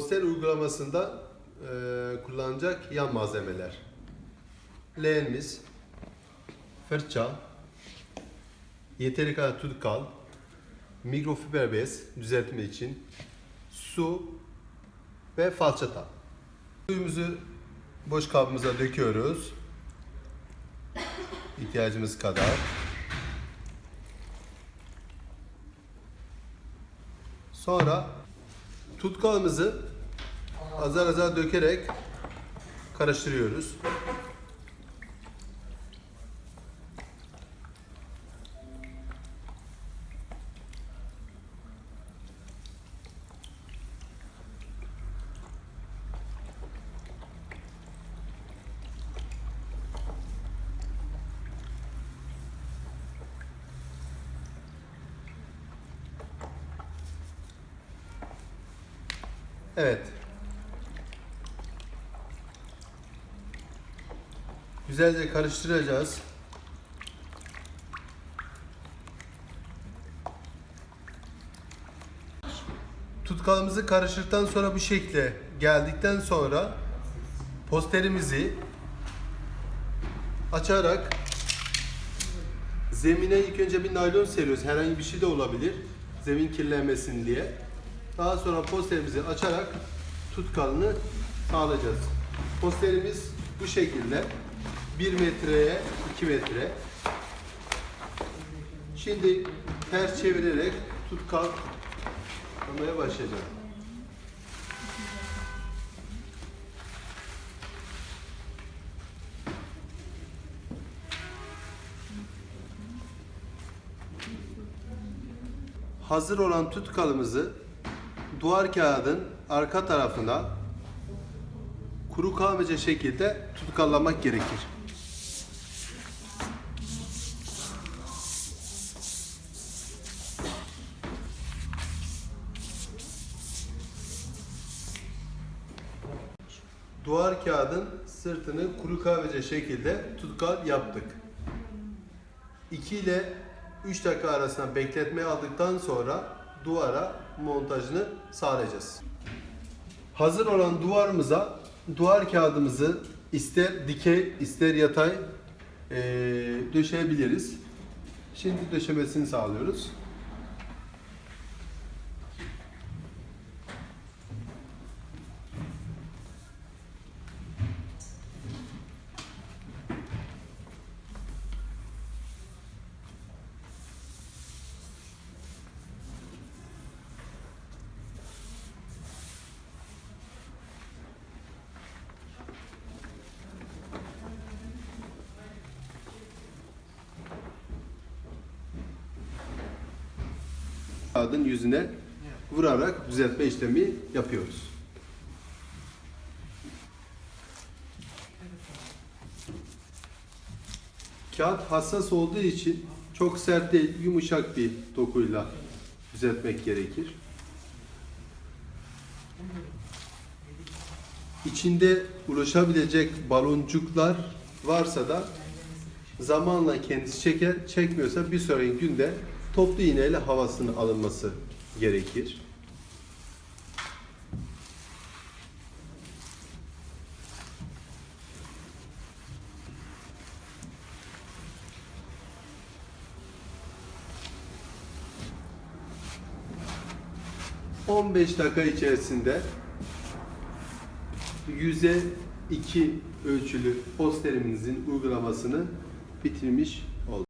Poster uygulamasında e, kullanacak yan malzemeler. Leğenimiz, fırça, yeteri kadar tutkal, mikrofiber bez düzeltme için, su ve falçata. Suyumuzu boş kabımıza döküyoruz. İhtiyacımız kadar. Sonra tutkalımızı azar azar dökerek karıştırıyoruz. Evet. Güzelce karıştıracağız. Tutkalımızı karıştırdıktan sonra bu şekle geldikten sonra posterimizi açarak zemine ilk önce bir naylon seriyoruz. Herhangi bir şey de olabilir. Zemin kirlenmesin diye. Daha sonra posterimizi açarak tutkalını sağlayacağız. Posterimiz bu şekilde. 1 metreye 2 metre. Şimdi ters çevirerek tutkal almaya başlayacağım. Hazır olan tutkalımızı duvar kağıdın arka tarafına kuru kalmayacak şekilde tutkallamak gerekir. Duvar kağıdın sırtını kuru kahvece şekilde tutkal yaptık. 2 ile 3 dakika arasında bekletmeye aldıktan sonra duvara montajını sağlayacağız. Hazır olan duvarımıza duvar kağıdımızı ister dikey ister yatay eee, döşeyebiliriz. Şimdi döşemesini sağlıyoruz. Kağıdın yüzüne vurarak düzeltme işlemi yapıyoruz. Kağıt hassas olduğu için çok sert değil, yumuşak bir dokuyla düzeltmek gerekir. İçinde ulaşabilecek baloncuklar varsa da zamanla kendisi çeker, çekmiyorsa bir sonraki günde toplu iğneyle havasının alınması gerekir. ...15 dakika içerisinde... ...yüze 2 ölçülü posterimizin uygulamasını bitirmiş.